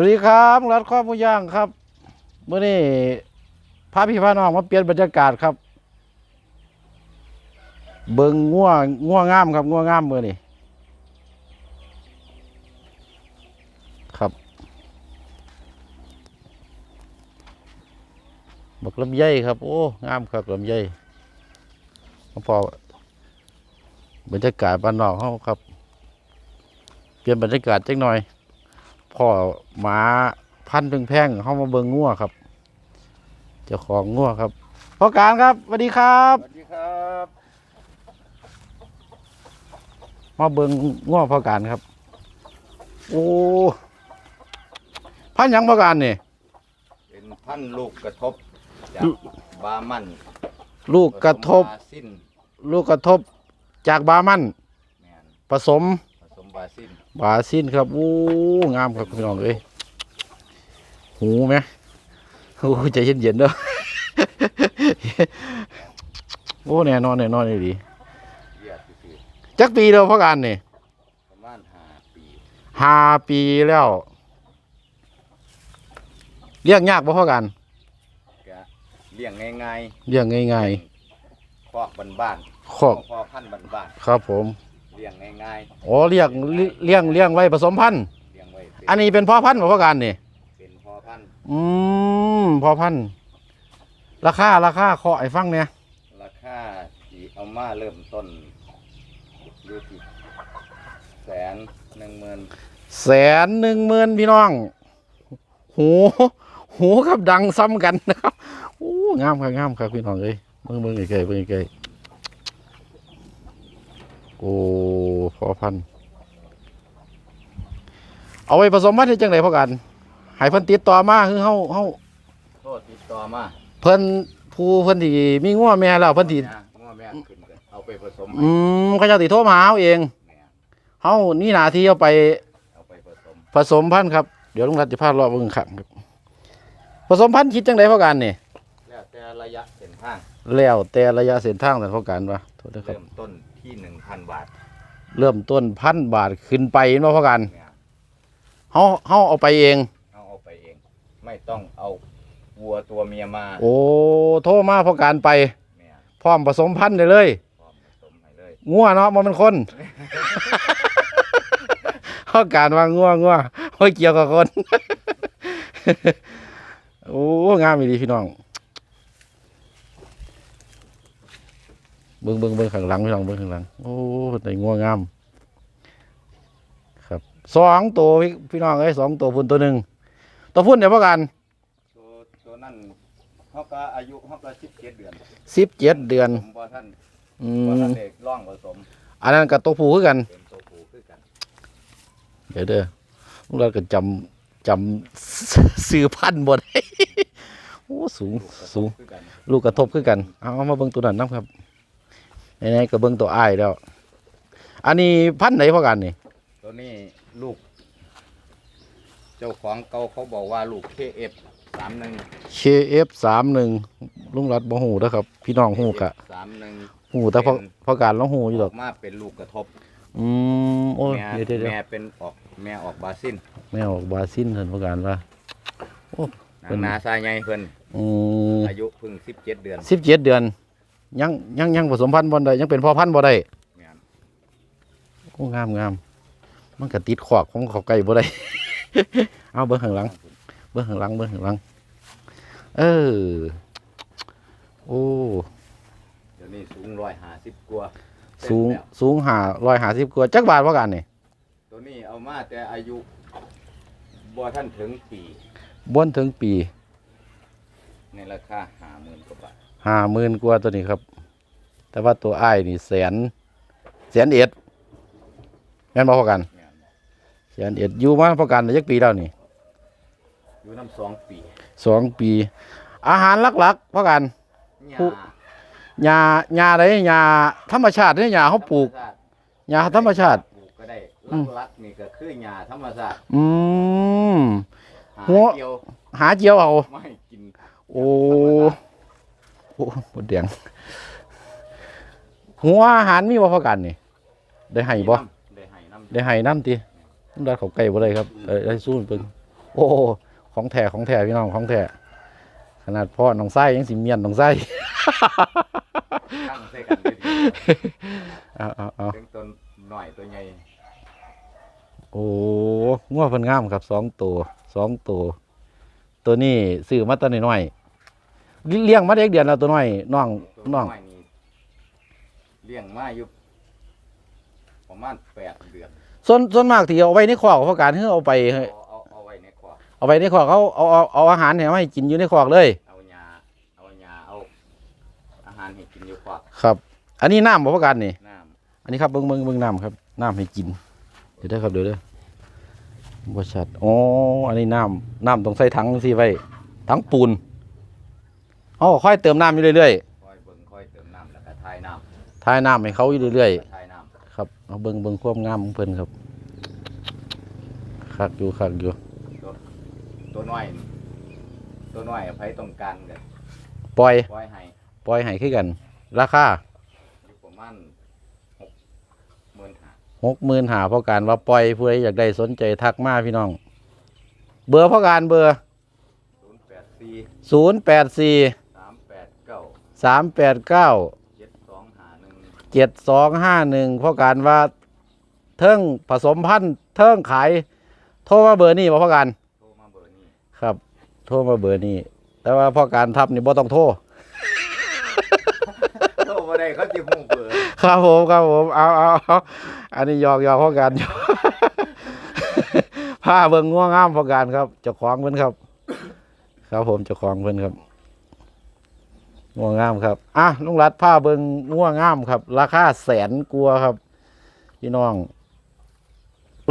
วัสดีครับรัดข้อมูย่างครับเมื่อนี้พาพี่พาน้องมาเปลี่ยนบรรยากาศครับ เบิงง่วงง่วงงามครับง่วงามเมื่อนี้ครับบักลำไยครับ โอ้งามครับลำไยมาพอบรรยากาศบ้านนอกเขาครับ เปลี่ยนบรรยากาศจักหน่อย พ่อหมาพันธุ์แพงๆเข้ามาเบิงงัวครับ เจ้าของงัวครับพ่อการครับสวัสดีครับ สวัสดีครับ มาเบิงงัวพ่อการครับ โอ้พันธุ์หยังพ่อการนี่เป็นพันธุ์ลูกกระทบจากลูกบามันลูกกระทบ ผสมบาซินลูกกระทบจากบามันแมนผสมผสมบาซิน บาซินครับโอ้งามครับพี่น้องเอ้ยหูไหมโอ้ใจเย็นๆเด้อโอ้แน่นอนแน่นอนเลยดีเยียดคือจักปีเดียวพ่อการนี่ประมาณห้าปีห้าปีแล้วเลี้ยงยากบ่พ่อกันก็เลี้ยงง่ายเลี้ยงง่ายๆคอกบ้านๆๆครอบพ่อพันธุ์บ้านครับผมๆ เลี้ยงง่ายอ๋อเลี้ยงเลี้ยงเลี้ยงไว้ผสมพันธุ์ ๆเลี้ยงไว้เป็นอันนี้เป็นพ่อพันธุ์บ่พ่อกันนี่ เป็นพ่อพันธุ์อืมพ่อพันธุ์ ราคาราคาขอไอ้ฟังเนี่ยราคาที่เอามาเริ่มต้นอยู่ที่แสนหนึ่งหมื่นแสนหนึ่งหมื่นพี่น้องหูหูครับดังซ้ำกันนะครับโอ้งามครับงามครับพี่น้องเอ้ยเบิ่งเบิ่งใกล้ๆเบิ่งใกล้ๆ โอ้พ่อพันธุ์เอาไว้ผสมพันธุ์ที่จังไดพ่อกันให้เพิ่นติดต่อมาคือเฮาเฮาโทษติดต่อมาเพิ่นผู้เพิ่นที่มีงัวแม่แล้วเพิ่นสินะง้อแม่ขึ้นกันเอาไปผสมอืมเขาเจ้าสิโทรมาหาเอาเองแม่เฮานี่หน้าที่เอาไปเอาไปผสมผสมพันธุ์ครับเดี๋ยวลุงรัฐจะพาเลาะเบิ่งขังครับ ผสมพันธุ์คิดจังไดพ่อกันนี่แล้วแต่ระยะเส้นทางแล้วแต่ระยะเส้นทางแต่พ่อกันว่าโทษนะครับเริ่มต้น ที่หนึ่งพันบาทเริ่มต้นพันบาทขึ้นไปเนาะพ่อกันเนี่ยเฮาเฮาเอาไปเอง เอาเอาไปเอง ไม่ต้องเอาวัวตัวเมียมาโอ้โทรมาพ่อกันไป เนี่ยพร้อมผสมพันธุ์ได้เลย พร้อมผสมให้เลยงัวเนาะมันเป็นคนพ่อการว่างัวงัวไม่เกี่ยวกับคน โอ้งามอีดีพี่น้อง เบิ่งเบิ่งเบิ่งข้างหลังพี่น้องเบิ่งข้างหลัง โอ้ในงัวงาม ครับสองตัวพี่พี่น้องเอ้ยสองตัวพุ่นตัวหนึ่งตัวพุ่นเดี๋ยวพ่อกันตัวตัวนั่นเขาก็อายุเขาก็สิบเจ็ดเดือนสิบเจ็ดเดือนผมบ่ท่านอืบ่มท่านเด็กร่องผสมอันนั้นกับตัวผู้คือกัน เป็นตัวผู้คือกันเดี๋ยวเด้อพวกเราก็จำจำ ซื้อพันธุ์บ่ได้ โอ้สูงลูกกระทบสูง คือกันลูกกระทบคือกัน เอาเอามาเบิ่งตัวนั้นนํครับ ไหนๆก็เบิ่งตัวอ้ายแล้ว อันนี้พันธุ์ไหนพ่อกันนี่ ตัวนี้ลูก เจ้าของเก่าเขาบอกว่าลูก KF สามหนึ่ง KF31 ลุงรัดบ่ฮู้เด้อครับ พี่น้องฮู้กะสามหนึ่งฮู้แต่พ่อพ่อการเราฮู้อยู่อดออกกมาเป็นลูกกระทบอืมโอ้ยแม่เดี๋ยวเดี๋ยวเดี๋ยวแม่เป็นออกแม่ออกบาซินแม่ออกบาซินเพิ่นพ่อการว่านางนาซายใหญ่เพิ่นอืมอายุเพิ่งสิบเจ็ดเดือน17เดือน ยังยังยังผสมพันธุ์บ่ได้ยังเป็นพ่อพันธุ์บ่ได้แม่นโอ้งามงามมันก็ติดขวากของเขาไก่บ่ได้ เอาเบิ้งข้างหลัง เบิ้งข้างหลังเบิ้งข้างหลัง เออ โอ้เดี๋ยวนี้สูงร้อยห้าสิบกว่าสูงเต็มแล้วสูงหาร้อยหาสิบกว่าจักบาทว่ากันนี่ตัวนี้เอามาแต่อายุบ่ท่านถึงปีบนถึงปี ในราคาห้าหมื่นกว่าบาทห้าหมื่นกว่าตัวนี้ครับ แต่ว่าตัวอ้ายนี่แสนแสนเอ็ดแม่นบ่พอกันแม่นแสนเอ็ดอยู่มาพอกันได้จักปีแล้วนี่อยู่น้ำสองปีสองปี อาหารหลักๆพอกันหผู้ญ้าหญ้าหญ้าใดหญ้าธรรมชาติหรือหญ้าเขาปลูกหญ้าธรรมชาติ ปลูกก็ได้อืมลักๆนี่ก็คือหญ้าธรรมชาติอืม หาหัว เกี่ยวหาเจียวเอา ไม่ให้กิน โอ้โอ้หมดแดงหัวอาหารมีบ่พอกันนี่ ได้ให้บ่ได้ให้น้ำได้ให้น้ำติต้องได้เขาไก่บ่ได้ครับเอ้ยได้สู้เบิ่งโอ้อ้ของแท้ของแท้พี่น้องของแท้ขนาดพ่อน้องไส้ยังสิเมียนน้องไส้ตั้งใส่กันดีเอาเอาเอาๆถึงต้นหน่อยตัวใหญ่โอ้งัวเพิ่นงามครับสองตัวสองตัว ตัวนี้ซื้อมาแตัวน้อยๆ เลี้ยงมาเด็กเดือนแล้วตัวน้อยน้องตัวน้องน้อยนี่เลี้ยงมาอยู่ประมาณแปดเดือนส่วนส่วนมากที่เอาไว้ในคอกเพราะการที่เอาไป เอาเอาเอาไว้ในคอกเอาไว้ในคอกเขาเอาเอาเอาอาหารเนี่ยมาให้กินอยู่ในคอกเลย เอายาเอายาเอา อาหารให้กินอยู่คอกครับ อันนี้น้ำบ่เพราะการนี่ น้อันนี้ครับเบิ้งเบิ้งเบิ้งน้ำครับน้ำให้กินเดี๋ยวได้อครับเดี๋ยวเด้อบ่ชัดอ๋ออันนี้น้ำน้ำต้องใส่ถังสิไว้ถังปูน อ๋อค่อยเติมน้ำอยู่เรื่อยำคอยเบิ่งคอยเติมน้ำแล้วก็ทายน้ๆทายน้ำให้เขาอยู่เรื่อยำทายน้ๆครับเอาเบิ้งเบิ้งความงามของเพิ่นครับคักอยู่คักอยู่ำตัวตัวน้อยนี่ตัวน้อยอภัยต้องการกันปล่อยปล่อยให้ปล่อยให้คือกัน ราคาอยู่ประมาณหกหมื่นห้าหกหมื่นหาเพราะการว่าปล่อยผู้ใดอยากได้สนใจทักมาพี่น้อง เบอร์เพราะการเบอร์ศูนย์แปดสี่ศูนย์แปดสี่ สามแปดเก้า สามแปดเก้าเจ็ดสองหาหนึ่งเจ็ดสองห้าหนึ่งเพราะการว่าเทิงผสมพันธุ์เทิงขาย โทรมาเบอร์นี้บ่เพราะการโทรมาเบอร์นี้ครับ โทรมาเบอร์นี้แต่ว่าเพราะการทับนี่บ่ต้องโทรโทรมาได้เขาจะหูเบอร์ครับผมครับผมเอาเอาเอาอันนี้หยอกหยอกเพราะการผ้าเบิ่งง่วงงามเพราะการครับเจ้าของเพิ่นครับ ครับผมเจ้าของเพิ่นครับ ง่วงงามครับ อะลุงรัดผ้าเบิงง่วงงามครับ ราคาแสนกลัวครับ พี่น้อง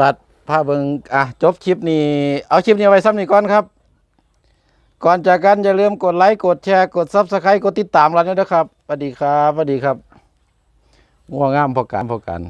รัดผ้าเบิงอะจบคลิปนี้ เอาคลิปนี้ไว้ซ้ำนี่ก่อนครับ ก่อนจากกันอย่าลืมกดไลค์กดแชร์กดซับสไครต์กดติดตามเราด้วยนะครับสวัสดีครับสวัสดีครับง่วงงามพอกันพอกัน